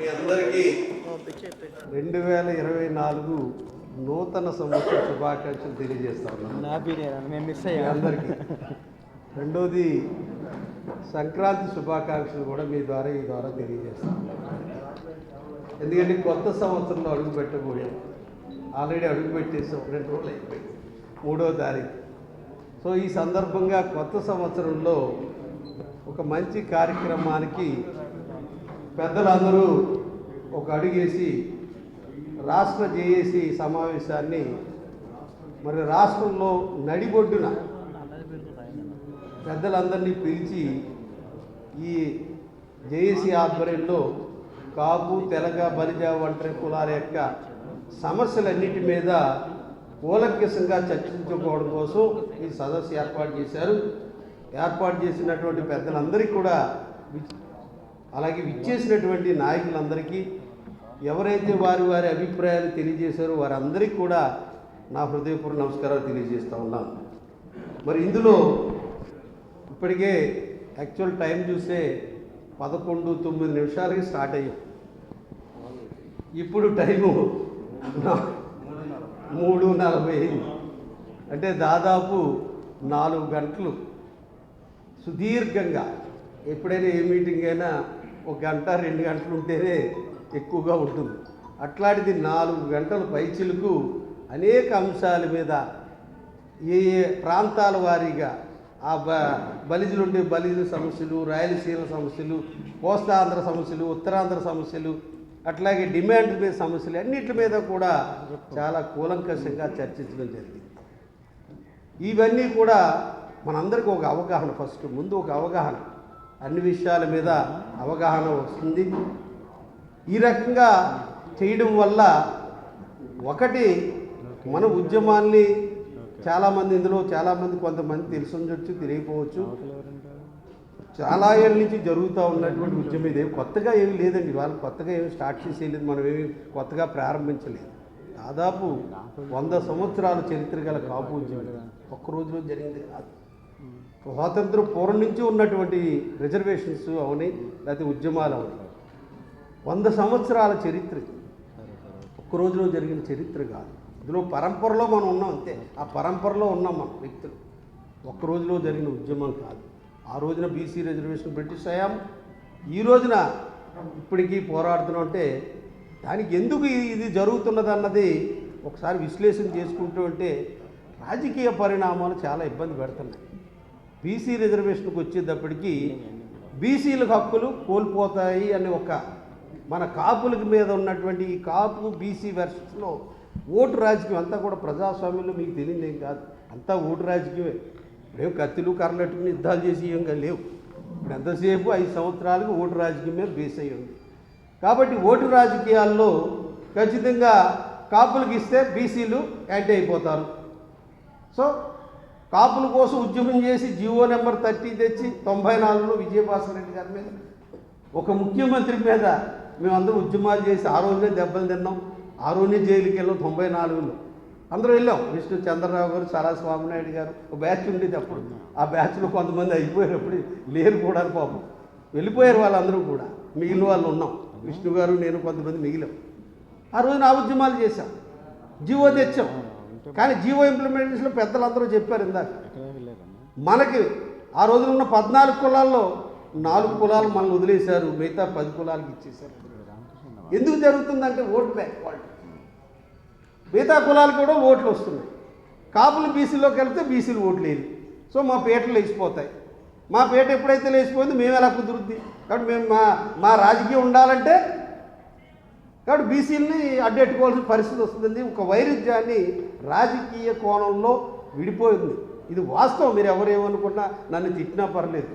మీ అందరికీ రెండు వేల ఇరవై నాలుగు నూతన సంవత్సర శుభాకాంక్షలు తెలియజేస్తా ఉన్నాను. అందరికీ. రెండోది సంక్రాంతి శుభాకాంక్షలు కూడా మీ ద్వారా ఈ ద్వారా తెలియజేస్తాం ఎందుకంటే కొత్త సంవత్సరంలో అడుగు పెట్టబోయాం ఆల్రెడీ అడుగు పెట్టేసాం రెండు రోజులు అయిపోయి మూడో తారీఖు. సో ఈ సందర్భంగా కొత్త సంవత్సరంలో ఒక మంచి కార్యక్రమానికి పెద్దలందరూ ఒక అడుగేసి రాష్ట్ర జేఏసీ సమావేశాన్ని మరి రాష్ట్రంలో నడిబొడ్డున పెద్దలందరినీ పిలిచి ఈ జేఏసీ ఆధ్వర్యంలో కాపు తెలగ బలిజ ఒంటరి కులాల యొక్క సమస్యలన్నిటి మీద కూలంకిసంగా చర్చించుకోవడం కోసం ఈ సదస్సు ఏర్పాటు చేశారు. ఏర్పాటు చేసినటువంటి పెద్దలందరికీ కూడా అలాగే విచ్చేసినటువంటి నాయకులందరికీ ఎవరైతే వారి వారి అభిప్రాయాలు తెలియజేశారో వారందరికీ కూడా నా హృదయపూర్వ నమస్కారాలు తెలియజేస్తూ ఉన్నాను. మరి ఇందులో ఇప్పటికే యాక్చువల్ టైం చూస్తే పదకొండు తొమ్మిది నిమిషాలకి స్టార్ట్ అయ్యాం. ఇప్పుడు టైము మూడు నలభై అంటే దాదాపు నాలుగు గంటలు సుదీర్ఘంగా ఎప్పుడైనా ఏ మీటింగ్ అయినా ఒక గంట రెండు గంటలు ఉంటేనే ఎక్కువగా ఉంటుంది. అట్లాంటిది నాలుగు గంటల పైచిలకు అనేక అంశాల మీద ఏ ఏ ప్రాంతాల వారీగా ఆ బ బలిజులు ఉండే బలిజుల సమస్యలు రాయలసీమ సమస్యలు కోస్తాంధ్ర సమస్యలు ఉత్తరాంధ్ర సమస్యలు అట్లాగే డిమాండ్ మీద సమస్యలు అన్నిటి మీద కూడా చాలా కూలంకషంగా చర్చించడం జరిగింది. ఇవన్నీ కూడా మనందరికీ ఒక అవగాహన ఫస్ట్ ముందు ఒక అవగాహన. అన్ని విషయాల మీద అవగాహన వస్తుంది. ఈ రకంగా చేయడం వల్ల ఒకటి మన ఉద్యమాన్ని చాలామంది ఇందులో చాలామంది కొంతమంది తెలిసి ఉండొచ్చు తెలియకపోవచ్చు చాలా ఏళ్ళ నుంచి జరుగుతూ ఉన్నటువంటి ఉద్యమం ఇదే. కొత్తగా ఏమీ లేదండి. వాళ్ళు కొత్తగా ఏమి స్టార్ట్ చేసేయలేదు. మనం ఏమి కొత్తగా ప్రారంభించలేదు. దాదాపు వంద సంవత్సరాల చరిత్ర గల కాపు ఉద్యమం. ఒక్క రోజులో జరిగింది. కాదు స్వాతంత్ర పూర్వం నుంచి ఉన్నటువంటి రిజర్వేషన్స్ అవని లేకపోతే ఉద్యమాలు అవని. వంద సంవత్సరాల చరిత్ర. ఒక్క రోజులో జరిగిన చరిత్ర కాదు. ఇందులో పరంపరలో మనం ఉన్నాం అంతే. ఆ పరంపరలో ఉన్నాం మనం వ్యక్తులు. ఒక్క రోజులో జరిగిన ఉద్యమం కాదు. ఆ రోజున బీసీ రిజర్వేషన్ బ్రిటిష్ అయ్యాం. ఈ రోజున ఇప్పటికీ పోరాడుతున్నాం అంటే దానికి ఎందుకు ఇది- ఇది జరుగుతున్నది అన్నది ఒకసారి విశ్లేషణ చేసుకుంటూ ఉంటే రాజకీయ పరిణామాలు చాలా ఇబ్బంది పెడుతున్నాయి. బీసీ రిజర్వేషన్కి వచ్చేటప్పటికి బీసీలకు హక్కులు కోల్పోతాయి అనే ఒక మన కాపులకి మీద ఉన్నటువంటి ఈ కాపు బీసీ వెర్షన్స్లో ఓటు రాజకీయం అంతా కూడా ప్రజాస్వామ్యంలో మీకు తెలియదు ఏం కాదు. అంతా ఓటు రాజకీయమే. ఇప్పుడేం కత్తులు కర్రలెట్టుకుని యుద్ధాలు చేసి ఏం కా- లేవు. ఇప్పుడు ఎంతసేపు? ఐదు సంవత్సరాలకు ఓటు రాజకీయం మీద బేస్ అయ్యి ఉంది. కాబట్టి ఓటు రాజకీయాల్లో ఖచ్చితంగా కాపులకు ఇస్తే బీసీలు యాంటీ అయిపోతారు. సో కాపుల కోసం ఉద్యమం చేసి జీవో నెంబర్ థర్టీ తెచ్చి తొంభై నాలుగులో విజయభాస్కర్ రెడ్డి గారి మీద. ఒక ముఖ్యమంత్రి మీద మేమందరం ఉద్యమాలు చేసి ఆ రోజునే దెబ్బలు తిన్నాం. ఆ రోజునే జైలుకి వెళ్ళాం తొంభై నాలుగులో. అందరూ వెళ్ళాం. విష్ణు చంద్రరావు గారు సారా స్వామినాయుడు గారు ఒక బ్యాచ్ ఉండేది అప్పుడు. ఆ బ్యాచ్లో కొంతమంది అయిపోయినప్పుడు లేరు కూడా పాపం. వెళ్ళిపోయారు వాళ్ళందరూ కూడా. మిగిలిన వాళ్ళు ఉన్నాం. విష్ణు గారు నేను కొంతమంది మిగిలాం. ఆ రోజున ఆ ఉద్యమాలు చేశాం. జీవో తెచ్చాం. కానీ జీవో ఇంప్లిమెంటేషన్లో పెద్దలందరూ చెప్పారు ఇందాక. మనకి ఆ రోజున ఉన్న పద్నాలుగు కులాల్లో నాలుగు కులాలు మనల్ని వదిలేశారు మిగతా పది కులాలకు ఇచ్చేశారు. ఎందుకు జరుగుతుందంటే ఓటు బ్యాంక్ వాళ్ళు మిగతా కులాలకు కూడా ఓట్లు వస్తున్నాయి. కాపులు బీసీలోకి వెళ్తే బీసీలు ఓట్లు లేదు సో మా పేటలు లేచిపోతాయి. మా పేట ఎప్పుడైతే లేచిపోయిందో మేము ఎలా కుదురుద్ది? కాబట్టి మేము మా మా రాజకీయం ఉండాలంటే కాబట్టి బీసీలని అడ్డెట్టుకోవాల్సిన పరిస్థితి వస్తుంది ఒక వైరుధ్యాన్ని రాజకీయ కోణంలో విడిపోయింది. ఇది వాస్తవం. మీరు ఎవరు ఏమనుకున్నా నన్ను తిట్టినా పర్లేదు.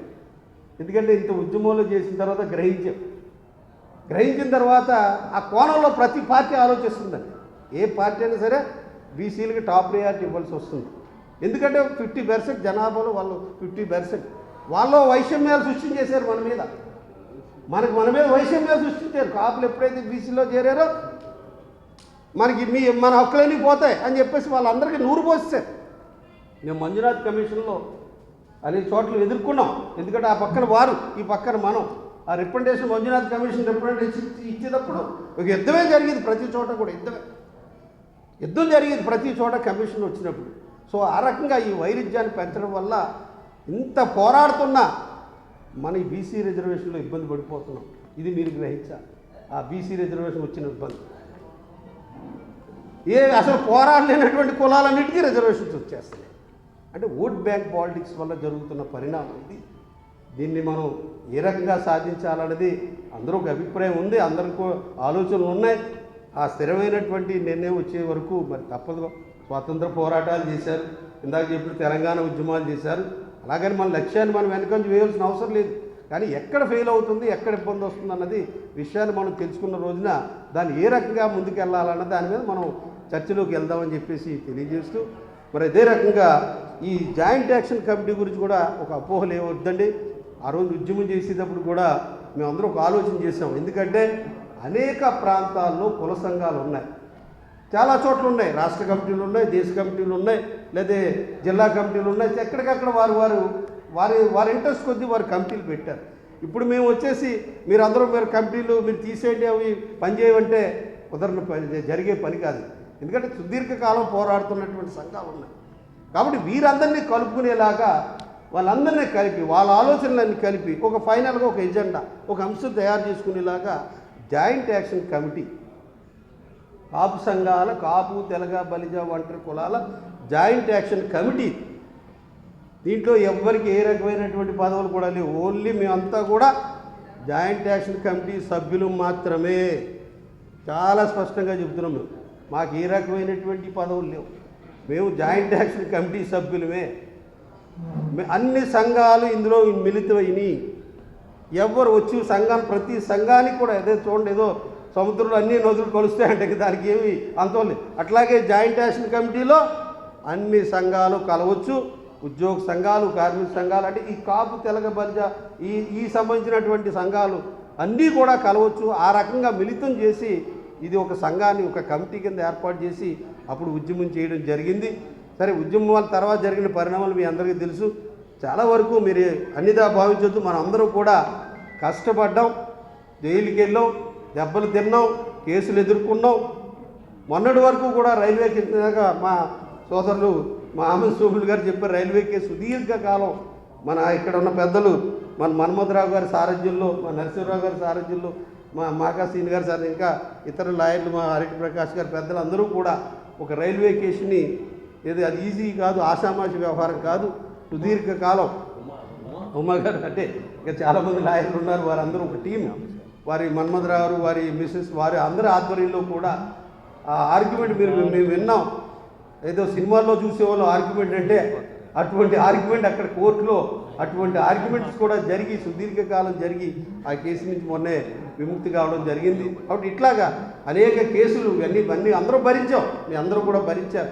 ఎందుకంటే ఇంత ఉద్యమంలో చేసిన తర్వాత గ్రహించాం. గ్రహించిన తర్వాత ఆ కోణంలో ప్రతి పార్టీ ఆలోచిస్తుందండి. ఏ పార్టీ అయినా సరే బీసీలకి టాప్ ప్రయారిటీ ఇవ్వాల్సి వస్తుంది. ఎందుకంటే ఫిఫ్టీ పర్సెంట్ జనాభాలో వాళ్ళు ఫిఫ్టీ పర్సెంట్. వాళ్ళు వైషమ్యాలు సృష్టించేశారు మన మీద. మనకు మన మీద వైషమ్యాలు సృష్టించారు కాపులు ఎప్పుడైతే బీసీలో చేరారో మనకి మీ మన హక్కులన్నీ పోతాయి అని చెప్పేసి వాళ్ళందరికీ నూరు పోసేసారు మేము మంజునాథ్ కమిషన్లో అనేక చోట్ల ఎదుర్కొన్నాం. ఎందుకంటే ఆ పక్కన వారు ఈ పక్కన మనం. ఆ రిప్రజెంటేషన్ మంజునాథ్ కమిషన్ రిప్రజెంటేషన్ ఇచ్చేటప్పుడు ఒక యుద్ధమే జరిగింది ప్రతి చోట కూడా యుద్ధమే. యుద్ధం జరిగింది ప్రతి చోట కమిషన్ వచ్చినప్పుడు. సో ఆ రకంగా ఈ వైరుధ్యాన్ని పెంచడం వల్ల ఇంత పోరాడుతున్నా మన ఈ బీసీ రిజర్వేషన్లో ఇబ్బంది పడిపోతున్నాం. ఇది మీరు గ్రహించాలి. ఆ బీసీ రిజర్వేషన్ వచ్చిన ఇబ్బంది. ఏ అసలు పోరాడలేనటువంటి కులాలన్నిటికీ రిజర్వేషన్స్ వచ్చేస్తున్నాయి. అంటే ఓట్ బ్యాంక్ పాలిటిక్స్ వల్ల జరుగుతున్న పరిణామం ఇది. దీన్ని మనం ఏ రకంగా సాధించాలన్నది అందరూ ఒక అభిప్రాయం ఉంది అందరికీ ఆలోచనలు ఉన్నాయి. ఆ స్థిరమైనటువంటి నిర్ణయం వచ్చే వరకు మరి తప్పదు. స్వాతంత్ర పోరాటాలు చేశారు. ఇందాక చెప్పిన తెలంగాణ ఉద్యమాలు చేశారు. అలాగని మన లక్ష్యాన్ని మనం వెనకంజ వేయాల్సిన అవసరం లేదు. కానీ ఎక్కడ ఫెయిల్ అవుతుంది ఎక్కడ ఇబ్బంది వస్తుంది అన్నది విషయాన్ని మనం తెలుసుకున్న రోజున దాన్ని ఏ రకంగా ముందుకెళ్ళాలన్న దాని మీద మనం చర్చలోకి వెళ్దామని చెప్పేసి తెలియజేస్తూ మరి అదే రకంగా ఈ జాయింట్ యాక్షన్ కమిటీ గురించి కూడా ఒక అపోహలు ఏమవుద్దండి ఆ రోజు ఉద్యమం చేసేటప్పుడు కూడా మేమందరం ఒక ఆలోచన చేసాం ఎందుకంటే అనేక ప్రాంతాల్లో కుల సంఘాలు ఉన్నాయి. చాలా చోట్ల ఉన్నాయి. రాష్ట్ర కమిటీలు ఉన్నాయి దేశ కమిటీలు ఉన్నాయి లేదా జిల్లా కమిటీలు ఉన్నాయి. ఎక్కడికక్కడ వారు వారు వారి వారి ఇంట్రెస్ట్ కొద్దీ వారు కమిటీలు పెట్టారు. ఇప్పుడు మేము వచ్చేసి మీరు అందరూ మీరు కమిటీలు మీరు తీసేయండి అవి పనిచేయమంటే కుదరని పని జరిగే పని కాదు. ఎందుకంటే సుదీర్ఘకాలం పోరాడుతున్నటువంటి సంఘాలు ఉన్నాయి. కాబట్టి వీరందరినీ కలుపుకునేలాగా వాళ్ళందరినీ కలిపి వాళ్ళ ఆలోచనలన్నీ కలిపి ఒక ఫైనల్గా ఒక ఎజెండా ఒక అంశం తయారు చేసుకునేలాగా జాయింట్ యాక్షన్ కమిటీ కాపు సంఘాల కాపు తెలగ బలిజ ఒంటరి కులాల జాయింట్ యాక్షన్ కమిటీ దీంట్లో ఎవ్వరికి ఏ రకమైనటువంటి పదవులు కూడా లేవు. ఓన్లీ మేమంతా కూడా జాయింట్ యాక్షన్ కమిటీ సభ్యులు మాత్రమే. చాలా స్పష్టంగా చెబుతున్నాం మేము. మాకు ఏ రకమైనటువంటి పదవులు లేవు. మేము జాయింట్ యాక్షన్ కమిటీ సభ్యులమే. మే- అన్ని సంఘాలు ఇందులో మిళితమైనవి ఎవరు వచ్చి సంఘం ప్రతి సంఘానికి కూడా ఏదో చూడండి ఏదో సముద్రంలో అన్ని నదులు కలుస్తాయంటే ఇక దానికి ఏమి అంతలేదు అట్లాగే జాయింట్ యాక్షన్ కమిటీలో అన్ని సంఘాలు కలవచ్చు. ఉద్యోగ సంఘాలు కార్మిక సంఘాలు అంటే ఈ కాపు తెలగ బర్జ ఈ ఈ సంబంధించినటువంటి సంఘాలు అన్నీ కూడా కలవచ్చు. ఆ రకంగా మిళితం చేసి ఇది ఒక సంఘాన్ని ఒక కమిటీ కింద ఏర్పాటు చేసి అప్పుడు ఉద్యమం చేయడం జరిగింది. సరే ఉద్యమం తర్వాత జరిగిన పరిణామాలు మీ అందరికీ తెలుసు. చాలా వరకు మీరు అన్నిదా భావించొద్దు. మనం అందరూ కూడా కష్టపడ్డాం జైలుకి వెళ్ళాం దెబ్బలు తిన్నాం కేసులు ఎదుర్కొన్నాం. మొన్నటి వరకు కూడా రైల్వే కింద మా సోదరులు మా ఆమె సోములు గారు చెప్పారు రైల్వే కేసు సుదీర్ఘకాలం మన ఇక్కడ ఉన్న పెద్దలు మన మన్మథరావు గారి సారథ్యంలో మన నరసింహరావు గారి సారథ్యంలో మా మాకా సీన్ గారు సార్ ఇంకా ఇతర లాయర్లు మా హరిటి ప్రకాష్ గారు పెద్దలు అందరూ కూడా ఒక రైల్వే కేసుని ఏది అది ఈజీ కాదు ఆషామాషి వ్యవహారం కాదు సుదీర్ఘకాలం. ఉమా గారు అంటే ఇక చాలామంది లాయర్లు ఉన్నారు వారందరూ ఒక టీం. వారి మన్మధరావు వారి మిస్సెస్ వారి అందరి ఆధ్వర్యంలో కూడా ఆ ఆర్గ్యుమెంట్ మీరు మేము విన్నాం. ఏదో సినిమాల్లో చూసేవాళ్ళు ఆర్గ్యుమెంట్ అంటే అటువంటి ఆర్గ్యుమెంట్ అక్కడ కోర్టులో అటువంటి ఆర్గ్యుమెంట్స్ కూడా జరిగి సుదీర్ఘకాలం జరిగి ఆ కేసు నుంచి మొన్నే విముక్తి కావడం జరిగింది. కాబట్టి ఇట్లాగా అనేక కేసులు ఇవన్నీ ఇవన్నీ అందరూ భరించాం. మీ అందరూ కూడా భరించారు.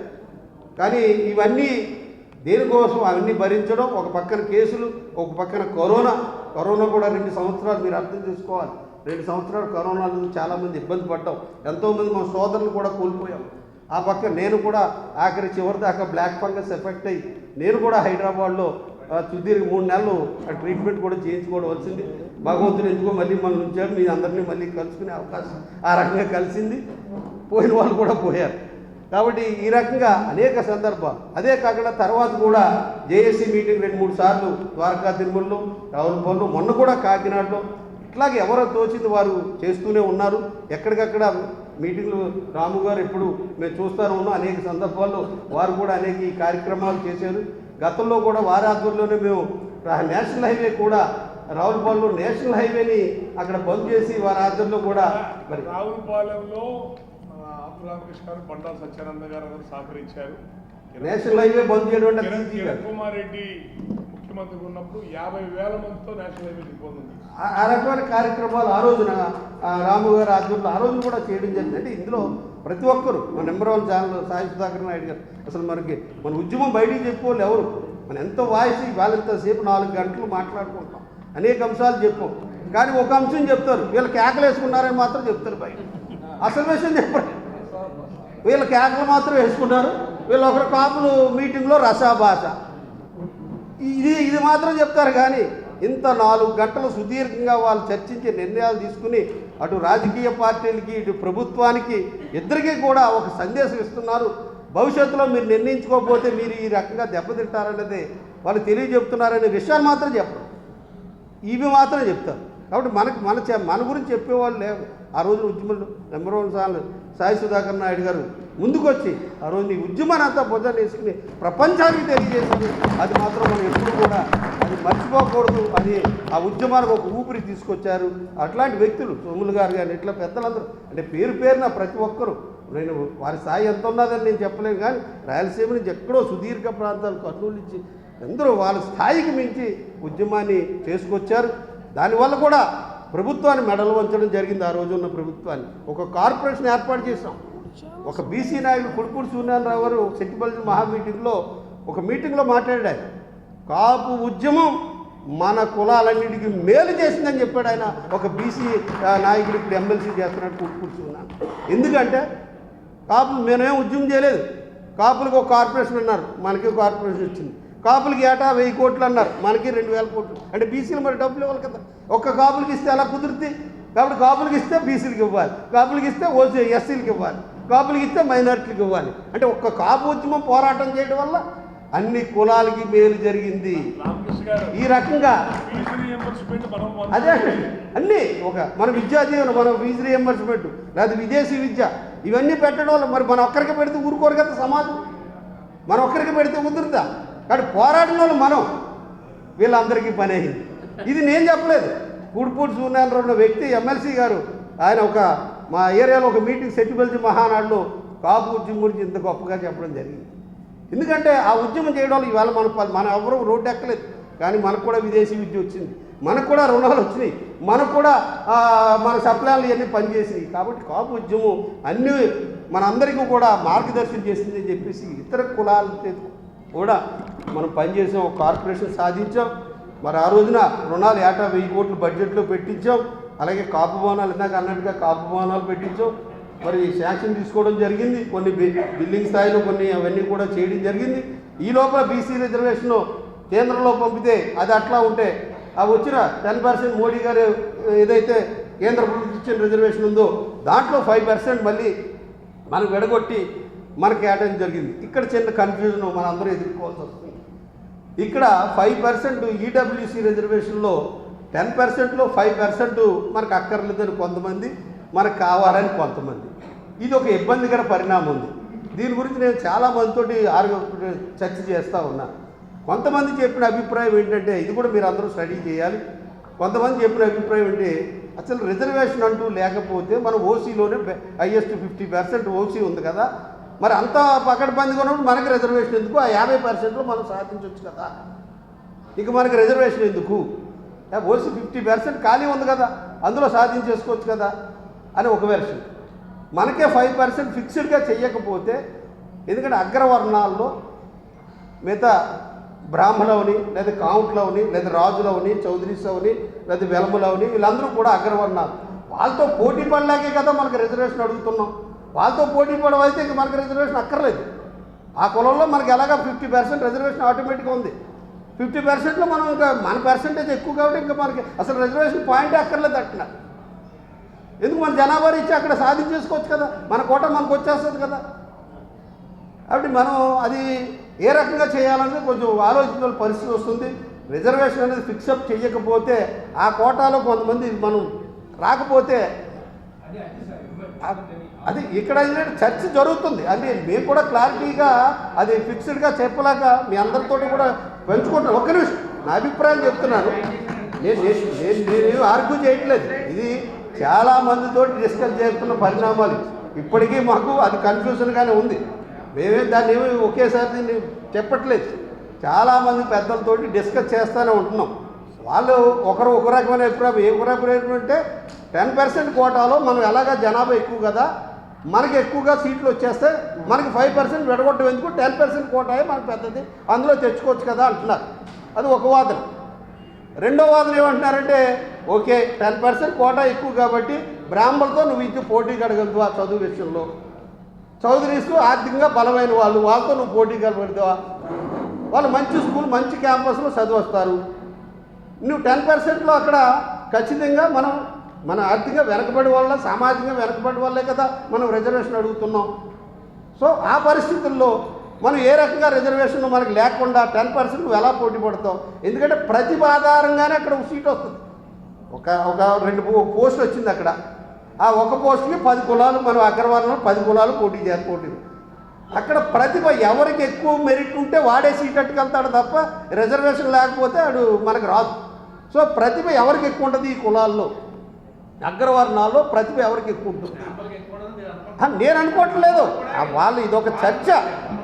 కానీ ఇవన్నీ దేనికోసం అవన్నీ భరించడం? ఒక పక్కన కేసులు ఒక పక్కన కరోనా. కరోనా కూడా రెండు సంవత్సరాలు మీరు అర్థం చేసుకోవాలి. రెండు సంవత్సరాలు కరోనాలో చాలామంది ఇబ్బంది పడ్డాం. ఎంతోమంది మా సోదరులు కూడా కోల్పోయాం. ఆ పక్క నేను కూడా ఆఖరి చివరి దాకా బ్లాక్ ఫంగస్ ఎఫెక్ట్ అయ్యి నేను కూడా హైదరాబాద్లో సుదీర్ఘ మూడు నెలలు ఆ ట్రీట్మెంట్ కూడా చేయించుకోవడం వచ్చింది భగవంతుడు ఎందుకో మళ్ళీ మనం ఉంచాడు మీ అందరినీ మళ్ళీ కలుసుకునే అవకాశం ఆ రకంగా కలిసింది. పోయిన వాళ్ళు కూడా పోయారు. కాబట్టి ఈ రకంగా అనేక సందర్భాలు. అదే కాకుండా తర్వాత కూడా జేఏసీ మీటింగ్ రెండు మూడు సార్లు ద్వారకా తిరుమలలో రావులపాలెంలో మొన్న కూడా కాకినాడలో. ఇట్లాగే ఎవరో తోచింది వారు చేస్తూనే ఉన్నారు. ఎక్కడికక్కడ మీటింగ్లు రాము గారు ఎప్పుడు మేము చూస్తూనే ఉన్నాం. అనేక సందర్భాల్లో వారు కూడా అనేక ఈ కార్యక్రమాలు చేశారు. గతంలో కూడా వారి ఆధ్వర్యంలోనే మేము నేషనల్ హైవే కూడా రావులపాలెంలో నేషనల్ హైవేని అక్కడ బంద్ చేసి వారి ఆధ్వర్యంలో కూడా మరి రావులపాలెంలో ఆ, ఆంధ్రరామకృష్ణ గారు బండా సత్యానంద గారు అందరూ సహకరించారు. నేషనల్ హైవే బంద్ చేయడం కిరణ్ కుమార్ రెడ్డి ముఖ్యమంత్రి ఉన్నప్పుడు యాభై వేల మందితో నేషనల్ హైవే దిగిపోతుంది ఆ- రకమైన కార్యక్రమాలు ఆ రోజున రాము గారు ఆధ్వర్యంలో ఆ రోజున కూడా చేయడం జరిగింది. అంటే ఇందులో ప్రతి ఒక్కరు. మన number one channel Sai Sudhakar Naidu garu. అసలు మనకి మన ఉద్యమం బయటికి చెప్పుకోవాలి ఎవరు? మన ఎంతో వాయిస్ వాళ్ళంతసేపు నాలుగు గంటలు మాట్లాడుకుంటాం అనేక అంశాలు చెప్పాం. కానీ ఒక అంశం చెప్తారు. వీళ్ళు కేకలు వేసుకున్నారని మాత్రం చెప్తారు బయట. అసలు విషయం చెప్పరు. వీళ్ళ కేకలు మాత్రం వేసుకున్నారు వీళ్ళు ఒకరు కాపులు మీటింగ్లో రసాభాష. ఇది ఇది మాత్రం చెప్తారు కానీ ఇంత నాలుగు గంటలు సుదీర్ఘంగా వాళ్ళు చర్చించి నిర్ణయాలు తీసుకుని అటు రాజకీయ పార్టీలకి ఇటు ప్రభుత్వానికి ఇద్దరికీ కూడా ఒక సందేశం ఇస్తున్నారు. భవిష్యత్తులో మీరు నిర్ణయించుకోకపోతే మీరు ఈ రకంగా దెబ్బతింటారనేది వాళ్ళు తెలియజెప్తున్నారనే విషయాన్ని మాత్రం చెప్పరు. ఇవి మాత్రం చెప్తారు. కాబట్టి మనకు మన మన గురించి చెప్పేవాళ్ళు లేవు. ఆ రోజు ఉద్యమంలో నెంబర్ వన్ సార్లు సాయి సుధాకర్ నాయుడు గారు ముందుకొచ్చి ఆ రోజు నీ ఉద్యమాన్ని అంతా భుజాన్ని వేసుకుని ప్రపంచానికి తెలియజేసింది. అది మాత్రం మనం ఎప్పుడు కూడా అది మర్చిపోకూడదు. అది ఆ ఉద్యమానికి ఒక ఊపిరి తీసుకొచ్చారు. అట్లాంటి వ్యక్తులు సోములు గారు కానీ ఇట్లా పెద్దలందరూ. అంటే పేరు పేరున ప్రతి ఒక్కరు. నేను వారి స్థాయి ఎంత ఉన్నదని నేను చెప్పలేను కానీ రాయలసీమ నుంచి ఎక్కడో సుదీర్ఘ ప్రాంతాలు కర్నూలు నుంచి అందరూ వాళ్ళ స్థాయికి మించి ఉద్యమాన్ని చేసుకొచ్చారు. దానివల్ల కూడా ప్రభుత్వాన్ని మెడలు వంచడం జరిగింది ఆ రోజు ఉన్న ప్రభుత్వాన్ని. ఒక కార్పొరేషన్ ఏర్పాటు చేసాం ఒక బీసీ నాయకుడు కొడుకుడు సూర్యనారాయణ గారు సెట్టిపల్లి మహా మీటింగ్లో ఒక మీటింగ్లో మాట్లాడారు. కాపు ఉద్యమం మన కులాలన్నిటికీ మేలు చేసిందని చెప్పాడు ఆయన. ఒక బీసీ నాయకుడు ఇప్పుడు ఎమ్మెల్సీ చేస్తున్నాడు కుడుపూడి సూర్యనారాయణ ఎందుకంటే కాపులు మేమేం ఉద్యమం చేయలేదు. కాపులకు ఒక కార్పొరేషన్ అన్నారు. మనకి కార్పొరేషన్ వచ్చింది. కాపులకి ఏటా వెయ్యి కోట్లు అన్నారు. మనకి రెండు వేల కోట్లు. అంటే బీసీలు మరి డబ్బులు ఇవ్వాలి కదా. ఒక్క కాపులకి ఇస్తే ఎలా కుదురుతుంది కాబట్టి కాపులకి ఇస్తే బీసీలకు ఇవ్వాలి. కాపులకి ఇస్తే ఓసీ ఎస్సీలకు ఇవ్వాలి. కాపులకి ఇస్తే మైనారిటీలకు ఇవ్వాలి. అంటే ఒక్క కాపు ఉద్యమం పోరాటం చేయడం వల్ల అన్ని కులాలకి మేలు జరిగింది. ఈ రకంగా అదే అన్నీ ఒక మన విద్యా దీవెన మన ఫీజు రియంబర్స్మెంట్ లేదా విదేశీ విద్య ఇవన్నీ పెట్టడం వల్ల మరి మన ఒక్కరికి పెడితే ఊరుకోరు కదా సమాజం? మన ఒక్కరికి పెడితే కుదురుతా కానీ పోరాడిన వాళ్ళు మనం. వీళ్ళందరికీ పని అయింది ఇది నేను చెప్పలేదు. కుడిపూడి సూర్యనారాయణ ఉన్న వ్యక్తి ఎమ్మెల్సీ గారు ఆయన ఒక మా ఏరియాలో ఒక మీటింగ్ సెట్టిబెల్జీ మహానాడులో కాపు ఉద్యమం గురించి ఇంత గొప్పగా చెప్పడం జరిగింది. ఎందుకంటే ఆ ఉద్యమం చేయడం వల్ల ఇవాళ మన మనం ఎవరు రోడ్డు ఎక్కలేదు. కానీ మనకు కూడా విదేశీ విద్య వచ్చింది. మనకు కూడా రుణాలు వచ్చినాయి. మనకు కూడా మన సప్లాన్లు ఇవన్నీ పనిచేసినాయి. కాబట్టి కాపు ఉద్యమం అన్ని మనందరికీ కూడా మార్గదర్శనం చేసిందని చెప్పేసి ఇతర కులాలతో కూడా మనం పనిచేసాం ఒక కార్పొరేషన్ సాధించాం. మరి ఆ రోజున రుణాలు ఏటా వెయ్యి కోట్లు బడ్జెట్లో పెట్టించాం. అలాగే కాపు భవనాలు ఇందాక అన్నట్టుగా కాపు భవనాలు పెట్టించాం. మరి శాంక్షన్ తీసుకోవడం జరిగింది. కొన్ని బిల్డింగ్ స్థాయిలో కొన్ని అవన్నీ కూడా చేయడం జరిగింది. ఈ లోపల బీసీ రిజర్వేషన్ కేంద్రంలో పంపితే అది అట్లా ఉంటే ఆ వచ్చిన టెన్ పర్సెంట్ మోడీ గారు ఏదైతే కేంద్ర ప్రభుత్వం ఇచ్చిన రిజర్వేషన్ ఉందో దాంట్లో ఫైవ్ పర్సెంట్ మళ్ళీ మనకు విడగొట్టి మనకి కేటాయించడం జరిగింది. ఇక్కడ చిన్న కన్ఫ్యూజన్ మన అందరూ ఎదుర్కోవాల్సి వస్తుంది. ఇక్కడ ఫైవ్ పర్సెంట్ ఈడబ్ల్యూసీ రిజర్వేషన్లో టెన్ పర్సెంట్లో ఫైవ్ పర్సెంట్ మనకు అక్కర్లేదని కొంతమంది మనకు కావాలని కొంతమంది. ఇది ఒక ఇబ్బందికర పరిణామం ఉంది. దీని గురించి నేను చాలా మందితోటి ఆరోగ్య చర్చ చేస్తూ ఉన్నా. కొంతమంది చెప్పిన అభిప్రాయం ఏంటంటే ఇది కూడా మీరు అందరూ స్టడీ చేయాలి. కొంతమంది చెప్పిన అభిప్రాయం ఏంటి అసలు రిజర్వేషన్ అంటూ లేకపోతే మనం ఓసీలోనే హైయెస్ట్ ఫిఫ్టీ పర్సెంట్ ఓసీ ఉంది కదా. మరి అంత పకడ్బందీగా ఉన్నప్పుడు మనకి రిజర్వేషన్ ఎందుకు? ఆ యాభై పర్సెంట్లో మనం సాధించవచ్చు కదా. ఇక మనకి రిజర్వేషన్ ఎందుకు? ఓసి ఫిఫ్టీ పర్సెంట్ ఖాళీ ఉంది కదా. అందులో సాధించేసుకోవచ్చు కదా అని ఒక వెర్షన్ మనకే ఫైవ్ పర్సెంట్ ఫిక్స్డ్గా చెయ్యకపోతే ఎందుకంటే అగ్రవర్ణాల్లో మిగతా బ్రాహ్మణవని లేదా కావుట్లవని లేదా రాజులవని చౌదరీస్ అవని లేదా వెలములవని వీళ్ళందరూ కూడా అగ్రవర్ణాలు. వాళ్ళతో పోటీ పడలేకే కదా మనకు రిజర్వేషన్ అడుగుతున్నాం. వాళ్ళతో పోటీ పడవైతే ఇంక మనకు రిజర్వేషన్ అక్కర్లేదు. ఆ కులంలో మనకి ఎలాగా ఫిఫ్టీ పర్సెంట్ రిజర్వేషన్ ఆటోమేటిక్గా ఉంది. ఫిఫ్టీ పర్సెంట్లో మనం ఇంకా మన పర్సెంటేజ్ ఎక్కువ కాబట్టి ఇంకా మనకి అసలు రిజర్వేషన్ పాయింట్ అక్కర్లేదు అంటున్నారు. ఎందుకు మన జనాభా ఇచ్చి అక్కడ సాధించేసుకోవచ్చు కదా? మన కోట మనకు వచ్చేస్తుంది కదా? కాబట్టి మనం అది ఏ రకంగా చేయాలనేది కొంచెం ఆలోచించాల్సిన పరిస్థితి వస్తుంది. రిజర్వేషన్ అనేది ఫిక్సప్ చేయకపోతే ఆ కోటాలో కొంతమంది మనం రాకపోతే అది ఇక్కడ చర్చ జరుగుతుంది. అంటే మేము కూడా క్లారిటీగా అది ఫిక్స్డ్గా చెప్పలేక మీ అందరితోటి కూడా పెంచుకుంటున్నాను. ఒక్క నిమిషం. నా అభిప్రాయం చెప్తున్నాను. నేను నేను నేను ఆర్గ్యూ చేయట్లేదు. ఇది చాలా మందితో డిస్కస్ చేస్తున్న పరిణామాలు. ఇప్పటికీ మాకు అది కన్ఫ్యూజన్గానే ఉంది. మేమే దాన్ని ఏమి ఒకేసారి దీన్ని చెప్పట్లేదు. చాలామంది పెద్దలతో డిస్కస్ చేస్తూనే ఉంటున్నాం. వాళ్ళు ఒకరు ఒక రకమైన అభిప్రాయం. ఏ ఒక రకమైన అంటే టెన్ పర్సెంట్ కోటాలో మనం ఎలాగా జనాభా ఎక్కువ కదా మనకి ఎక్కువగా సీట్లు వచ్చేస్తే మనకి ఫైవ్ పర్సెంట్ విడగొట్టం ఎందుకు? టెన్ పర్సెంట్ కోటాయే మనకు పెద్దది. అందులో తెచ్చుకోవచ్చు కదా అంటున్నారు. అది ఒక వాదన. రెండో వాదన ఏమంటున్నారంటే ఓకే టెన్ పర్సెంట్ కోటా ఎక్కువ కాబట్టి బ్రాహ్మణులతో నువ్వు ఇంటి పోటీ కడగలదు ఆ చదువు విషయంలో. చౌదరీస్ ఆర్థికంగా బలమైన వాళ్ళు. వాళ్ళతో నువ్వు పోటీ కలబెడతావా వాళ్ళు మంచి స్కూల్ మంచి క్యాంపస్లో చదివస్తారు. నువ్వు టెన్ పర్సెంట్లో అక్కడ ఖచ్చితంగా మనం మన ఆర్థికంగా వెనకబడి వల్ల సామాజికంగా వెనకబడి వల్లే కదా మనం రిజర్వేషన్ అడుగుతున్నాం. సో ఆ పరిస్థితుల్లో మనం ఏ రకంగా రిజర్వేషన్ మనకు లేకుండా టెన్ పర్సెంట్ నువ్వు ఎలా పోటీ పడతావు? ఎందుకంటే ప్రతిభ ఆధారంగానే అక్కడ ఒక సీట్ వస్తుంది. ఒక ఒక రెండు పోస్ట్ వచ్చింది అక్కడ. ఆ ఒక పోస్ట్కి పది కులాలు మనం అగ్రవర్ణంలో పది కులాలు పోటీ చేయాలి పోటీ. అక్కడ ప్రతిభ ఎవరికి ఎక్కువ మెరిట్ ఉంటే వాడే సీట్ అట్టుకెళ్తాడు తప్ప రిజర్వేషన్ లేకపోతే వాడు మనకు రాదు. సో ప్రతిభ ఎవరికి ఎక్కువ ఉంటుంది ఈ కులాల్లో? అగ్రవర్ణాల్లో ప్రతిభ ఎవరికి ఎక్కువ ఉంటుంది నేను అనుకోవట్లేదు. వాళ్ళు ఇదొక చర్చ.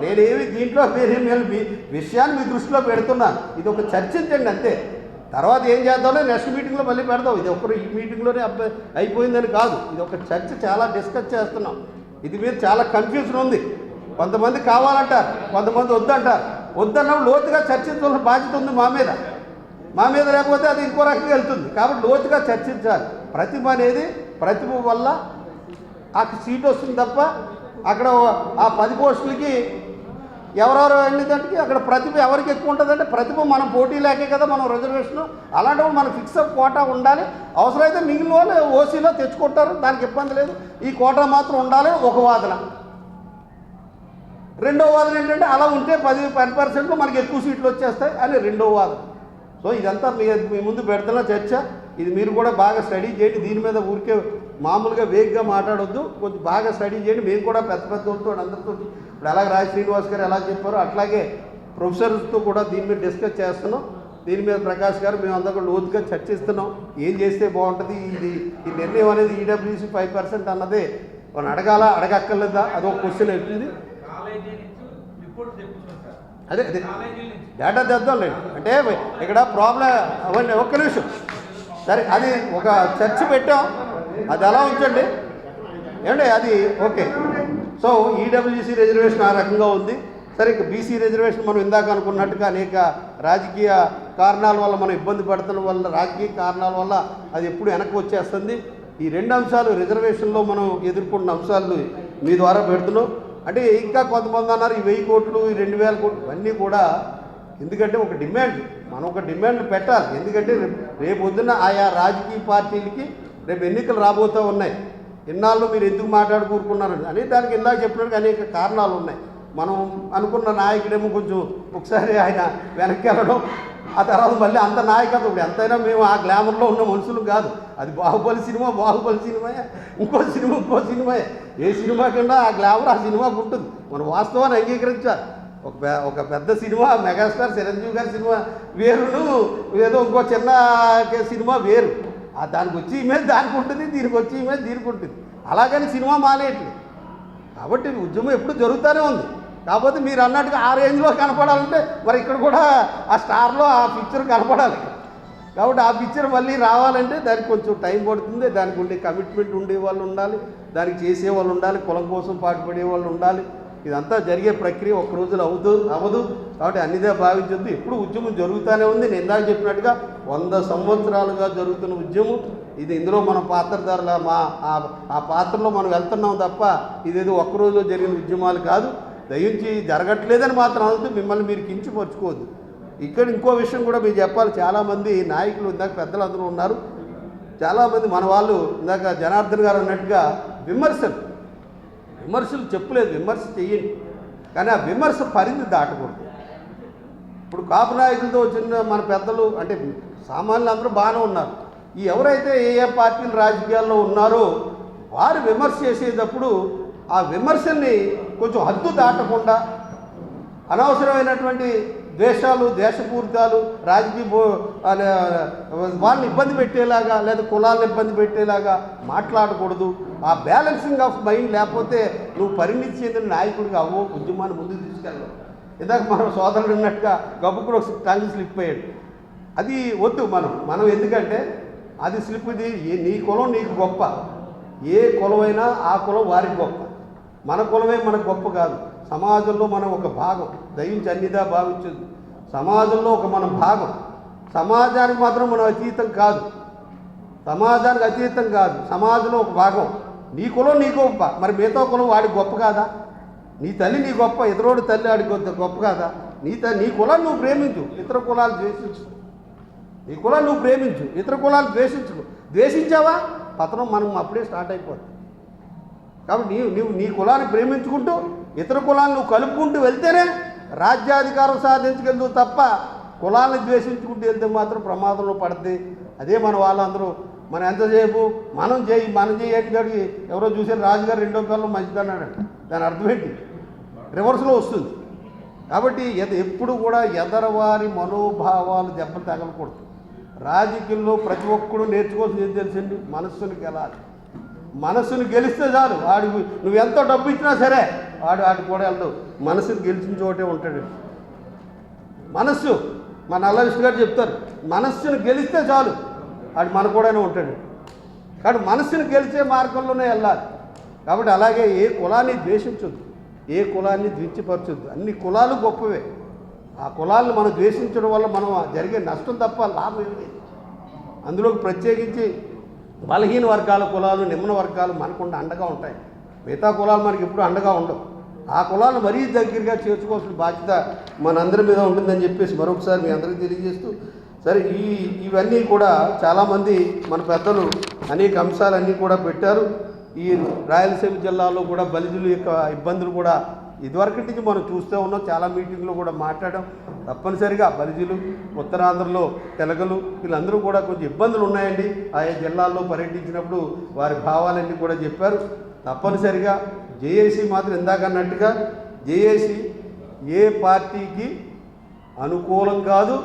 నేనేమి దీంట్లో మీరేం మీ విషయాన్ని మీ దృష్టిలో పెడుతున్నాను ఇది ఒక చర్చించండి అంతే. తర్వాత ఏం చేద్దామో నెక్స్ట్ మీటింగ్లో మళ్ళీ పెడదాం. ఇది ఒకరు ఈ మీటింగ్లోనే అబ్బాయి అయిపోయిందని కాదు. ఇది ఒక చర్చ చాలా డిస్కస్ చేస్తున్నాం. ఇది మీద చాలా కన్ఫ్యూజన్ ఉంది. కొంతమంది కావాలంటారు కొంతమంది వద్దంటారు. వద్దన్నప్పుడు లోతుగా చర్చించాల్సిన బాధ్యత ఉంది మా మీద. మా మీద లేకపోతే అది ఇంకో రకంగా వెళ్తుంది. కాబట్టి లోతుగా చర్చించాలి. ప్రతిభ అనేది ప్రతిభ వల్ల ఆ సీట్ వస్తుంది తప్ప అక్కడ ఆ పది పోస్టులకి ఎవరెవరు వెళ్ళేదానికి అక్కడ ప్రతిభ ఎవరికి ఎక్కువ ఉంటుందంటే ప్రతిభ మనం పోటీ లేకే కదా మనం రిజర్వేషన్ అలాంటప్పుడు ఫిక్స్ ఫిక్సప్ కోటా ఉండాలి. అవసరమైతే మిగిలిన వాళ్ళు ఓసీలో తెచ్చుకుంటారు. దానికి ఇబ్బంది లేదు. ఈ కోటా మాత్రం ఉండాలి. ఒక వాదన. రెండో వాదన ఏంటంటే అలా ఉంటే పది పది పర్సెంట్ మనకి ఎక్కువ సీట్లు వచ్చేస్తాయి అని రెండో వాదన. సో ఇదంతా మీ ముందు పెడుతున్న చర్చ. ఇది మీరు కూడా బాగా స్టడీ చేయండి. దీని మీద ఊరికే మామూలుగా వేగ్గా మాట్లాడొద్దు. కొంచెం బాగా స్టడీ చేయండి. మేము కూడా పెద్ద పెద్ద వాళ్ళతో అందరితో ఇప్పుడు ఎలాగ రాజ్ శ్రీనివాస్ గారు ఎలా చెప్పారో అట్లాగే ప్రొఫెసర్స్తో కూడా దీని మీద డిస్కస్ చేస్తున్నాం. దీని మీద ప్రకాష్ గారు మేము అందరూ లోతుగా చర్చిస్తున్నాం. ఏం చేస్తే బాగుంటుంది? ఇది ఈ నిర్ణయం అనేది ఈడబ్ల్యూసీ ఫైవ్ పర్సెంట్ అన్నదే. మనం అడగాల? అడగక్కర్లేదా? అదొక క్వశ్చన్ అవుతుంది అదే అదే. డేటా తెద్దాంలేండి అంటే ఇక్కడ ప్రాబ్లం అవన్నీ ఒక్క నిమిషం. సరే అది ఒక చర్చ పెట్టాం. అది ఎలా ఉంచండి. ఏమండి అది ఓకే. సో ఈడబ్ల్యూసీ రిజర్వేషన్ ఆ రకంగా ఉంది. సరే ఇక బీసీ రిజర్వేషన్ మనం ఇందాక అనుకున్నట్టుగా అనేక రాజకీయ కారణాల వల్ల మనం ఇబ్బంది పడుతున్న వల్ల రాజకీయ కారణాల వల్ల అది ఎప్పుడు వెనక్కి వచ్చేస్తుంది. ఈ రెండు అంశాలు రిజర్వేషన్లో మనం ఎదుర్కొన్న అంశాలు మీ ద్వారా పెడుతున్నాం. అంటే ఇంకా కొంతమంది అన్నారు ఈ వెయ్యి కోట్లు ఈ రెండు వేల కోట్లు ఇవన్నీ కూడా ఎందుకంటే ఒక డిమాండ్ మనం ఒక డిమాండ్ పెట్టాలి. ఎందుకంటే రేపు- రేపు ఆయా రాజకీయ పార్టీలకి రేపు ఎన్నికలు రాబోతూ ఉన్నాయి. ఇన్నాళ్ళు మీరు ఎందుకు మాట్లాడుకోరుకున్నారని. అని దానికి ఇందాక చెప్పినట్టు అనేక కారణాలు ఉన్నాయి. మనం అనుకున్న నాయకుడేమో కొంచెం ఒకసారి ఆయన వెనక్కి వెళ్ళడం ఆ తర్వాత మళ్ళీ అంత నాయకత్వం ఇప్పుడు ఎంతైనా మేము ఆ గ్లామర్లో ఉన్న మనుషులు కాదు. అది బాహుబలి సినిమా బాహుబలి సినిమాయే. ఇంకో సినిమా ఇంకో సినిమాయే. ఏ సినిమా కింద ఆ గ్లామర్ ఆ సినిమాకు ఉంటుంది. మనం వాస్తవాన్ని అంగీకరించాలి. ఒక ఒక పెద్ద సినిమా మెగాస్టార్ చిరంజీవి గారి సినిమా వేరును ఏదో ఇంకో చిన్న సినిమా వేరు. ఆ దానికి వచ్చి ఇమేజ్ దానికి ఉంటుంది దీనికి వచ్చి ఇమేజ్ దీనికి ఉంటుంది. అలాగని సినిమా మానేయట్లేదు. కాబట్టి ఉద్యమం ఎప్పుడు జరుగుతూనే ఉంది. కాకపోతే మీరు అన్నట్టుగా ఆ రేంజ్లో కనపడాలంటే మరి ఇక్కడ కూడా ఆ స్టార్లో ఆ పిక్చర్ కనపడాలి. కాబట్టి ఆ పిక్చర్ మళ్ళీ రావాలంటే దానికి కొంచెం టైం పడుతుంది. దానికి ఉండే కమిట్మెంట్ ఉండే వాళ్ళు ఉండాలి. దానికి చేసే వాళ్ళు ఉండాలి. కులం కోసం పాటుపడే వాళ్ళు ఉండాలి. ఇదంతా జరిగే ప్రక్రియ ఒక్క రోజులో అవుతూ అవ్వదు కాబట్టి అన్నిదే భావించొద్దు. ఎప్పుడు ఉద్యమం జరుగుతూనే ఉంది. నేను ఇందాక చెప్పినట్టుగా వంద సంవత్సరాలుగా జరుగుతున్న ఉద్యమం. ఇది ఇందులో మన పాత్రధారుల మా ఆ- ఆ పాత్రలో మనం వెళ్తున్నాం తప్ప ఇదేదో ఒక్క రోజులో జరిగిన ఉద్యమాలు కాదు. దయించి జరగట్లేదని మాత్రం అనుకుంటే మిమ్మల్ని మీరు కించపరుచుకోవద్దు. ఇక్కడ ఇంకో విషయం కూడా మీరు చెప్పాలి. చాలామంది నాయకులు ఇందాక పెద్దలు అందరూ ఉన్నారు. చాలామంది మన వాళ్ళు ఇందాక జనార్దన్ గారు అన్నట్టుగా విమర్శలు. విమర్శలు చెప్పలేదు విమర్శ చెయ్యండి కానీ ఆ విమర్శ పరిధి దాటకూడదు. ఇప్పుడు కాపు నాయకులతో వచ్చిన మన పెద్దలు అంటే సామాన్యులు అందరూ బాగానే ఉన్నారు. ఈ ఎవరైతే ఏ ఏ పార్టీలు రాజకీయాల్లో ఉన్నారో వారు విమర్శ చేసేటప్పుడు ఆ విమర్శల్ని కొంచెం హద్దు దాటకుండా అనవసరమైనటువంటి ద్వేషాలు దేశపూరితాలు రాజకీయ వాళ్ళని ఇబ్బంది పెట్టేలాగా లేదా కులాలను ఇబ్బంది పెట్టేలాగా మాట్లాడకూడదు. ఆ బ్యాలెన్సింగ్ ఆఫ్ మైండ్ లేకపోతే నువ్వు పరిణితి చెందిన నాయకుడికి అవ్వో ఉద్యమాన్ని ముందుకు తీసుకెళ్ళవు. ఇందాక మనం సోదరుడు ఉన్నట్టుగా గబ్బుకుడు ఒక టంగ్ స్లిప్ అయ్యాడు. అది వద్దు మనం. మనం ఎందుకంటే అది స్లిప్ ఇది నీ కులం నీకు గొప్ప. ఏ కులమైనా ఆ కులం వారికి గొప్ప. మన కులమే మనకు గొప్ప కాదు. సమాజంలో మనం ఒక భాగం. దయించి అన్నిదా భావించదు. సమాజంలో ఒక మనం భాగం. సమాజానికి మాత్రం మనం అతీతం కాదు. సమాజానికి అతీతం కాదు. సమాజంలో ఒక భాగం. నీ కులం నీ గొప్ప మరి మిగతా కులం వాడి గొప్ప కాదా? నీ తల్లి నీ గొప్ప ఇతరుడు తల్లి వాడి గొప్ప కాదా? నీ త నీ కులాన్ని నువ్వు ప్రేమించు ఇతర కులాలు ద్వేషించు. నీ కులాన్ని నువ్వు ప్రేమించు ఇతర కులాలు ద్వేషించు. ద్వేషించావా? పతనం మనం అప్పుడే స్టార్ట్ అయిపోతుంది కాబట్టి నీవు నీవు నీ కులాన్ని ప్రేమించుకుంటూ ఇతర కులాలను నువ్వు కలుపుకుంటూ వెళ్తేనే రాజ్యాధికారం సాధించగలదు తప్ప కులాలను ద్వేషించుకుంటూ వెళ్తే మాత్రం ప్రమాదంలో పడుతుంది అదే మన వాళ్ళందరూ మనం ఎంతసేపు? మనం చేయి మనం చేయండి కాడికి ఎవరో చూసారు రాజుగారు రెండో పిల్లలు మంచిదన్నాడంట దాని అర్థం ఏంటి? రివర్స్లో వస్తుంది. కాబట్టి ఎద ఎప్పుడు కూడా ఎదరవారి మనోభావాలు దెబ్బలు తగలకూడదు. రాజకీయంలో ప్రతి ఒక్కడు నేర్చుకోవాల్సింది ఏం తెలుసండి? మనస్సును గెలాలి. మనసును గెలిస్తే చాలు. వాడు నువ్వు ఎంతో డబ్బు ఇచ్చినా సరే వాడు వాడికి కూడా వెళ్తావు మనసును గెలిచిన చోటే ఉంటాడు. మనస్సు మన నల్ల విష్ణు గారు చెప్తారు మనస్సును గెలిస్తే చాలు. వాడు మన కూడానే ఉంటాడు. కాబట్టి మనస్సును గెలిచే మార్గంలోనే వెళ్ళాలి. కాబట్టి అలాగే ఏ కులాన్ని ద్వేషించొద్దు. ఏ కులాన్ని ద్వించపరచొద్దు అన్ని కులాలు గొప్పవే. ఆ కులాలను మనం ద్వేషించడం వల్ల మనం జరిగే నష్టం తప్ప లాభం ఏమి లేదు. అందులో ప్రత్యేకించి బలహీన వర్గాల కులాలు నిమ్న వర్గాలు మనకుండా అండగా ఉంటాయి. మిగతా కులాలు మనకి ఎప్పుడు అండగా ఉండవు. ఆ కులాలను మరీ దగ్గరగా చేర్చుకోవాల్సిన బాధ్యత మనందరి మీద ఉంటుందని చెప్పేసి మరొకసారి మీ అందరికీ తెలియజేస్తూ సరే ఈ ఇవన్నీ కూడా చాలామంది మన పెద్దలు అనేక అంశాలన్నీ కూడా పెట్టారు. ఈ రాయలసీమ జిల్లాలో కూడా బలిజుల యొక్క ఇబ్బందులు కూడా ఇదివరకటి నుంచి మనం చూస్తూ ఉన్నాం చాలా మీటింగ్లో కూడా మాట్లాడాం. తప్పనిసరిగా బలిజీలు ఉత్తరాంధ్రలో తెలగలు వీళ్ళందరూ కూడా కొంచెం ఇబ్బందులు ఉన్నాయండి. ఆయా జిల్లాల్లో పర్యటించినప్పుడు వారి భావాలన్నీ కూడా చెప్పారు. తప్పనిసరిగా జేఏసీ మాత్రం ఇందాక అన్నట్టుగా జేఏసీ ఏ పార్టీకి అనుకూలం కాదు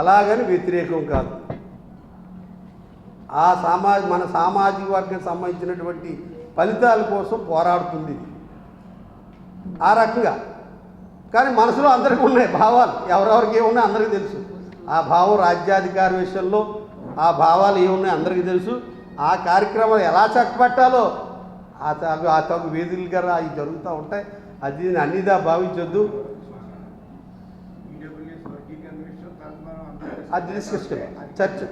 అలాగని వ్యతిరేకం కాదు. ఆ సామా మన సామాజిక వర్గానికి సంబంధించినటువంటి ఫలితాల కోసం పోరాడుతుంది ఇది. ఆ రకంగా. కానీ మనసులో అందరికీ ఉన్నాయి భావాలు. ఎవరెవరికి ఏమున్నాయి అందరికీ తెలుసు. ఆ భావం రాజ్యాధికార విషయంలో ఆ భావాలు ఏమున్నాయి అందరికీ తెలుసు. ఆ కార్యక్రమాలు ఎలా చక్కబట్టాలో ఆ తగు ఆ తగు వేదికలుగా అవి జరుగుతూ ఉంటాయి. అది అన్నిదా భావించొద్దు. అది డిస్కషన్ చర్చ.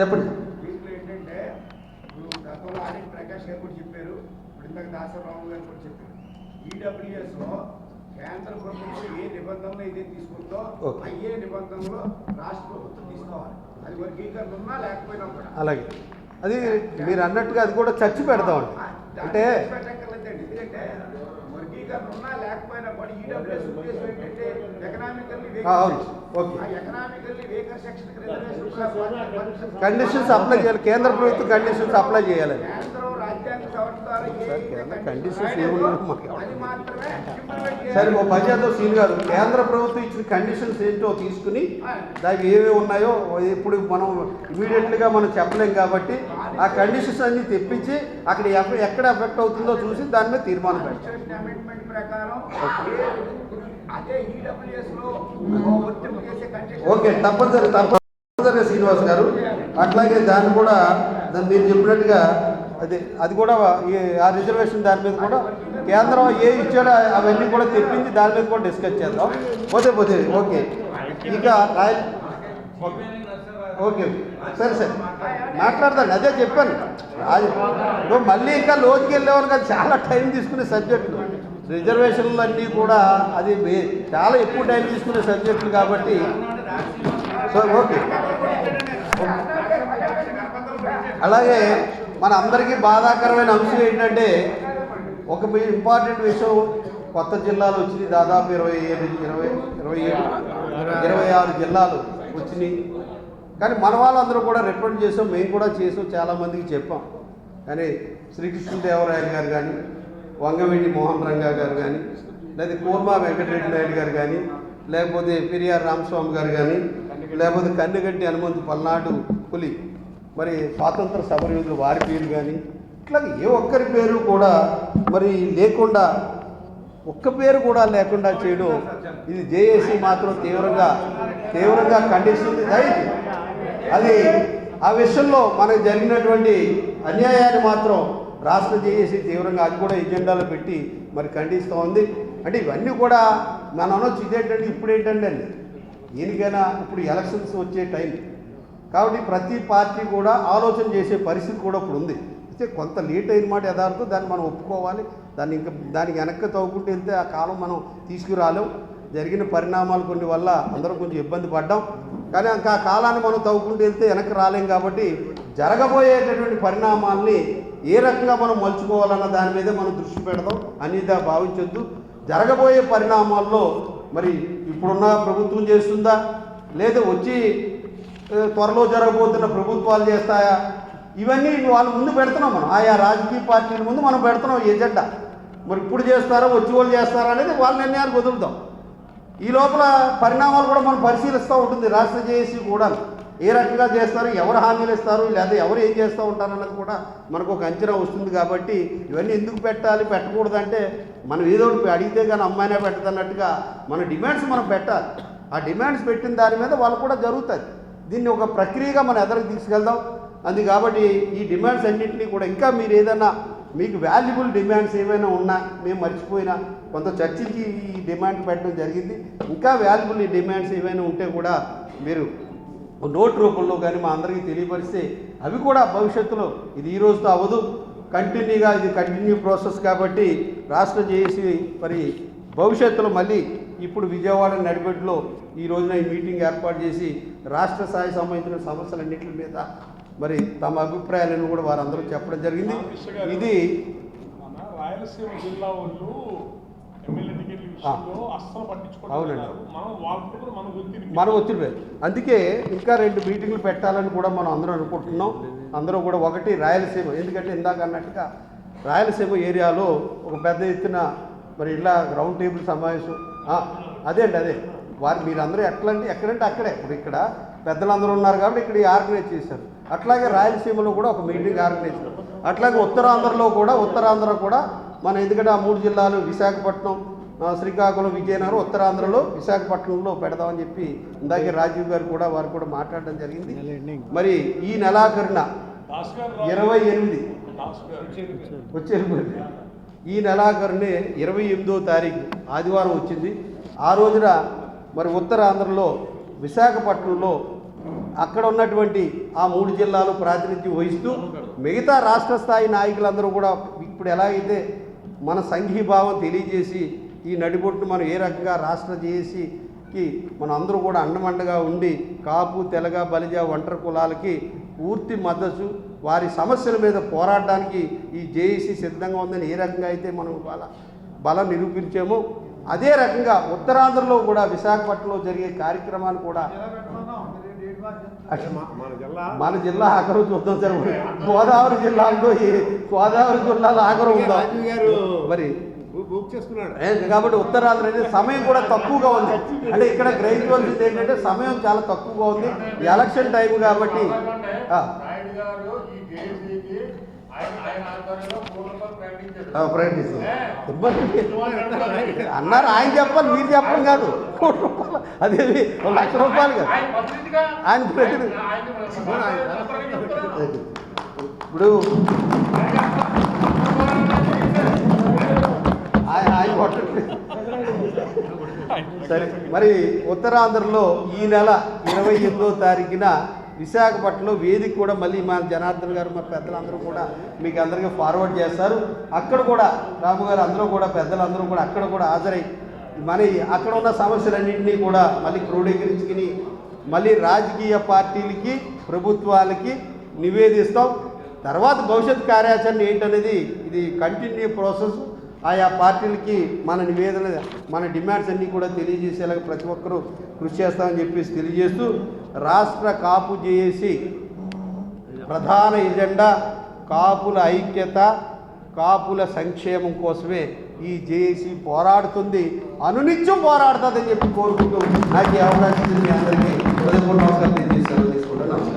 చెప్పండి. ఏంటంటే ఇప్పుడు గతంలో ఆర్ఎన్ ప్రకాష్ గారు కూడా చెప్పారు. ఇప్పుడు ఇందాక దాసరావు గారు కూడా చెప్పారు. ఈడబ్ల్యూఎస్లో కేంద్ర ప్రభుత్వం ఏ నిబంధనలు అయితే తీసుకుందో. అయ్యే నిబంధనలు రాష్ట్ర ప్రభుత్వం తీసుకోవాలి. అది వర్గీకరణ ఉన్నా లేకపోయినా కూడా. అలాగే. అది మీరు అన్నట్టుగా అది కూడా చర్చ పెడతామండి. అంటే ఎందుకంటే ఉన్నా లేకపోయినా కూడా ఈడబ్ల్యూఎస్ ఉద్దేశం ఏంటంటే ఎకనామికల్లీ ఆ, అవును. ఓకే. కండిషన్స్ అప్లై చేయాలి. కేంద్ర ప్రభుత్వం కండిషన్స్ అప్లై చేయాలి. చేయాలి. సరే ఓ పని చేద్దాం సీన్ గారు కేంద్ర ప్రభుత్వం ఇచ్చిన కండిషన్స్ ఏంటో తీసుకుని దానికి ఏమేమి ఉన్నాయో ఇప్పుడు మనం ఇమీడియట్లీగా మనం చెప్పలేం కాబట్టి ఆ కండిషన్స్ అన్ని తెప్పించి అక్కడ ఎక్క- ఎక్కడ ఎఫెక్ట్ అవుతుందో చూసి దాని మీద తీర్మానం పెట్టాలి కండిషన్ ఓకే తప్పనిసరి తప్పనిసరిగా శ్రీనివాస్ గారు అట్లాగే దాన్ని కూడా దాన్ని మీరు చెప్పినట్టుగా అది అది కూడా ఆ రిజర్వేషన్ దాని మీద కూడా కేంద్రం ఏ ఇచ్చాడో అవన్నీ కూడా తెప్పించి దాని మీద కూడా డిస్కస్ చేద్దాం. పోతే పోతే ఓకే. ఇక రాయల్ ఓకే. ఓకే సరే సరే. మాట్లాడదాం అదే చెప్పాను. అది నువ్వు మళ్ళీ ఇంకా లోతుకి వెళ్ళేవారు కదా చాలా టైం తీసుకునే సబ్జెక్టులు రిజర్వేషన్లు అన్నీ కూడా అది చాలా ఎక్కువ టైం తీసుకునే సబ్జెక్టులు కాబట్టి. So okay. అలాగే మన అందరికీ బాధాకరమైన అంశం ఏంటంటే ఒక ఇంపార్టెంట్ విషయం కొత్త జిల్లాలు వచ్చినాయి. దాదాపు ఇరవై ఏడు ఇరవై ఇరవై ఏడు ఇరవై ఆరు జిల్లాలు వచ్చినాయి. కానీ మన వాళ్ళందరూ కూడా రిప్రజెంట్ చేసాం మేము కూడా చేసాం చాలామందికి చెప్పాం. కానీ శ్రీకృష్ణదేవరాయలు గారు కానీ వంగవీటి మోహన్ రంగా గారు కానీ లేదా కూర్మా వెంకటరెడ్డి నాయుడు గారు కానీ లేకపోతే పెరియార్ రామస్వామి గారు కానీ లేకపోతే కన్నెగడ్డి హనుమంతు పల్నాడు పులి మరి స్వాతంత్ర సమరయోధులు వారి పేరు కానీ ఇట్లా ఏ ఒక్కరి పేరు కూడా మరి లేకుండా ఒక్క పేరు కూడా లేకుండా చేయడం ఇది జేఏసీ మాత్రం తీవ్రంగా తీవ్రంగా ఖండిస్తుంది. దయచేసి అది ఆ విషయంలో మనకు జరిగినటువంటి అన్యాయాన్ని మాత్రం రాష్ట్ర జేఏసీ తీవ్రంగా అది కూడా ఎజెండాలో పెట్టి మరి ఖండిస్తూ ఉంది. అంటే ఇవన్నీ కూడా మనం అనొచ్చు ఇదేంటంటే ఇప్పుడు ఏంటండి అండి దీనికైనా ఇప్పుడు ఎలక్షన్స్ వచ్చే టైం. కాబట్టి ప్రతి పార్టీ కూడా ఆలోచన చేసే పరిస్థితి కూడా ఇప్పుడు ఉంది. అయితే కొంత లేట్ అయిన మాట యథార్థం దాన్ని మనం ఒప్పుకోవాలి. దాన్ని ఇంకా దానికి వెనక్కి తవ్వుకుంటూ వెళ్తే ఆ కాలం మనం తీసుకురాలేం. జరిగిన పరిణామాలు కొన్ని వల్ల అందరం కొంచెం ఇబ్బంది పడ్డాం. కానీ ఇంకా ఆ కాలాన్ని మనం తవ్వుకుంటూ వెళ్తే వెనక్కి రాలేం కాబట్టి జరగబోయేటటువంటి పరిణామాల్ని ఏ రకంగా మనం మలుచుకోవాలన్న దాని మీదే మనం దృష్టి పెడదాం. అనేది భావించొద్దు. జరగబోయే పరిణామాల్లో మరి ఇప్పుడున్న ప్రభుత్వం చేస్తుందా? లేదా వచ్చి త్వరలో జరగబోతున్న ప్రభుత్వాలు చేస్తాయా? ఇవన్నీ వాళ్ళ ముందు పెడుతున్నాం మనం. ఆయా రాజకీయ పార్టీల ముందు మనం పెడుతున్నాం ఎజెండా. మరి ఇప్పుడు చేస్తారా వచ్చి వాళ్ళు చేస్తారా అనేది వాళ్ళ నిర్ణయానికి వదులుతాం. ఈ లోపల పరిణామాలు కూడా మనం పరిశీలిస్తూ ఉంటుంది. రాష్ట్ర జేఏసీ కూడా ఏ రకంగా చేస్తారు ఎవరు హామీలు ఇస్తారు లేదా ఎవరు ఏం చేస్తూ ఉంటారు అన్నది కూడా మనకు ఒక అంచనా వస్తుంది కాబట్టి ఇవన్నీ ఎందుకు పెట్టాలి పెట్టకూడదు అంటే మనం ఏదో ఒకటి అడిగితే కానీ అమ్మాయినే పెట్టదన్నట్టుగా మన డిమాండ్స్ మనం పెట్టాలి. ఆ డిమాండ్స్ పెట్టిన దాని మీద వాళ్ళు కూడా జరుగుతుంది దీన్ని ఒక ప్రక్రియగా మనం ఎదరికి తీసుకెళ్దాం. అది కాబట్టి ఈ డిమాండ్స్ అన్నింటినీ కూడా ఇంకా మీరు ఏదైనా మీకు వాల్యుబుల్ డిమాండ్స్ ఏమైనా ఉన్నా మేము మర్చిపోయినా కొంత చర్చించి ఈ డిమాండ్ పెట్టడం జరిగింది. ఇంకా వాల్యుబుల్ డిమాండ్స్ ఏమైనా ఉంటే కూడా మీరు నోట్ రూపంలో కానీ మా అందరికీ తెలియపరిస్తే అవి కూడా భవిష్యత్తులో ఇది ఈ రోజుతో అవ్వదు. కంటిన్యూగా ఇది కంటిన్యూ ప్రాసెస్ కాబట్టి రాష్ట్ర జేఏసీ మరి భవిష్యత్తులో మళ్ళీ ఇప్పుడు విజయవాడ నడిపెట్టులో ఈ రోజున ఈ మీటింగ్ ఏర్పాటు చేసి రాష్ట్ర స్థాయి సంబంధించిన సమస్యలన్నింటి మీద మరి తమ అభిప్రాయాలను కూడా వారందరూ చెప్పడం జరిగింది. ఇది రాయలసీమ జిల్లా వాళ్ళు అవునండి. మనం ఒత్తిడి అందుకే ఇంకా రెండు మీటింగ్లు పెట్టాలని కూడా మనం అందరం అనుకుంటున్నాం. అందరూ కూడా ఒకటి రాయలసీమ. ఎందుకంటే ఇందాక అన్నట్టుగా రాయలసీమ ఏరియాలో ఒక పెద్ద ఎత్తున మరి ఇలా రౌండ్ టేబుల్ సమావేశం. అదే అండి అదే. వారు మీరందరూ ఎట్లా అంటే ఎక్కడంటే అక్కడే. ఇప్పుడు ఇక్కడ పెద్దలందరూ ఉన్నారు కాబట్టి ఇక్కడ ఆర్గనైజ్ చేశారు. అట్లాగే రాయలసీమలో కూడా ఒక మీటింగ్ ఆర్గనైజ్ అట్లాగే ఉత్తరాంధ్రలో కూడా ఉత్తరాంధ్ర కూడా మన ఎందుకంటే ఆ మూడు జిల్లాలు విశాఖపట్నం శ్రీకాకుళం విజయనగరం ఉత్తరాంధ్రలో విశాఖపట్నంలో పెడదామని చెప్పి ఇందాకే రాజీవ్ గారు కూడా వారు కూడా మాట్లాడడం జరిగింది. మరి ఈ నెలాఖరున ఇరవై ఎనిమిది దాస్ గారు వచ్చే ఈ నెలాఖరునే ఇరవై ఎనిమిదో తారీఖు ఆదివారం వచ్చింది. ఆ రోజున మరి ఉత్తరాంధ్రలో విశాఖపట్నంలో అక్కడ ఉన్నటువంటి ఆ మూడు జిల్లాలు ప్రాతినిధ్యం వహిస్తూ మిగతా రాష్ట్ర స్థాయి నాయకులందరూ కూడా ఇప్పుడు ఎలాగైతే మన సంఘీభావం తెలియజేసి ఈ నడిబొట్టును మనం ఏ రకంగా రాష్ట్ర జేఏసీకి మనం అందరూ కూడా అండమండగా ఉండి కాపు తెలగ బలిజ ఒంటరి కులాలకి పూర్తి మద్దతు వారి సమస్యల మీద పోరాడడానికి ఈ జేఏసీ సిద్ధంగా ఉందని ఏ రకంగా అయితే మనం ఇవాళ బలం నిరూపించామో అదే రకంగా ఉత్తరాంధ్రలో కూడా విశాఖపట్నంలో జరిగే కార్యక్రమాలు కూడా మన జిల్లా ఆఖరు చూద్దాం సార్. గోదావరి జిల్లాలో ఈ గోదావరి జిల్లాలో ఆఖరు ఉందా? మరి బుక్ చేసుకున్నాడు. ఏ, కాబట్టి ఉత్తరాంధ్ర అనేది సమయం కూడా తక్కువగా ఉంది. అంటే ఇక్కడ గ్రహించవలసింది ఏంటంటే సమయం చాలా తక్కువగా ఉంది. ఎలక్షన్ టైం కాబట్టి ప్రకటించారు అన్నారు ఆయన చెప్పాలి మీరు చెప్పడం కాదు. కోటి రూపాయలు అదేమి ఒక లక్ష రూపాయలు కాదు. ఆయన ఇప్పుడు ఆయన ఆయన సరే మరి ఉత్తరాంధ్రలో ఈ నెల ఇరవై ఎనిమిదో తారీఖున విశాఖపట్నంలో వేదిక కూడా మళ్ళీ మా జనార్దన్ గారు మా పెద్దలందరూ కూడా మీకు అందరికీ ఫార్వర్డ్ చేస్తారు. అక్కడ కూడా రాము గారు అందరూ కూడా పెద్దలందరూ కూడా అక్కడ కూడా హాజరై మన అక్కడ ఉన్న సమస్యలన్నింటినీ కూడా మళ్ళీ క్రోడీకరించుకుని మళ్ళీ రాజకీయ పార్టీలకి ప్రభుత్వాలకి నివేదిస్తాం. తర్వాత భవిష్యత్ కార్యాచరణ ఏంటనేది ఇది కంటిన్యూ ప్రాసెస్ ఆయా పార్టీలకి మన నివేదన మన డిమాండ్స్ అన్నీ కూడా తెలియజేసేలాగా ప్రతి ఒక్కరూ కృషి చేస్తామని చెప్పేసి తెలియజేస్తూ రాష్ట్ర కాపు జేఏసీ ప్రధాన ఎజెండా కాపుల ఐక్యత కాపుల సంక్షేమం కోసమే ఈ జేఏసీ పోరాడుతుంది. అనునిత్యం పోరాడుతుందని చెప్పి కోరుకుంటూ నాకు ఈ అవకాశం అందరికీ హృదయపూర్వక నమస్కారం తెలియజేస్తాను తీసుకుంటాను నమస్కారం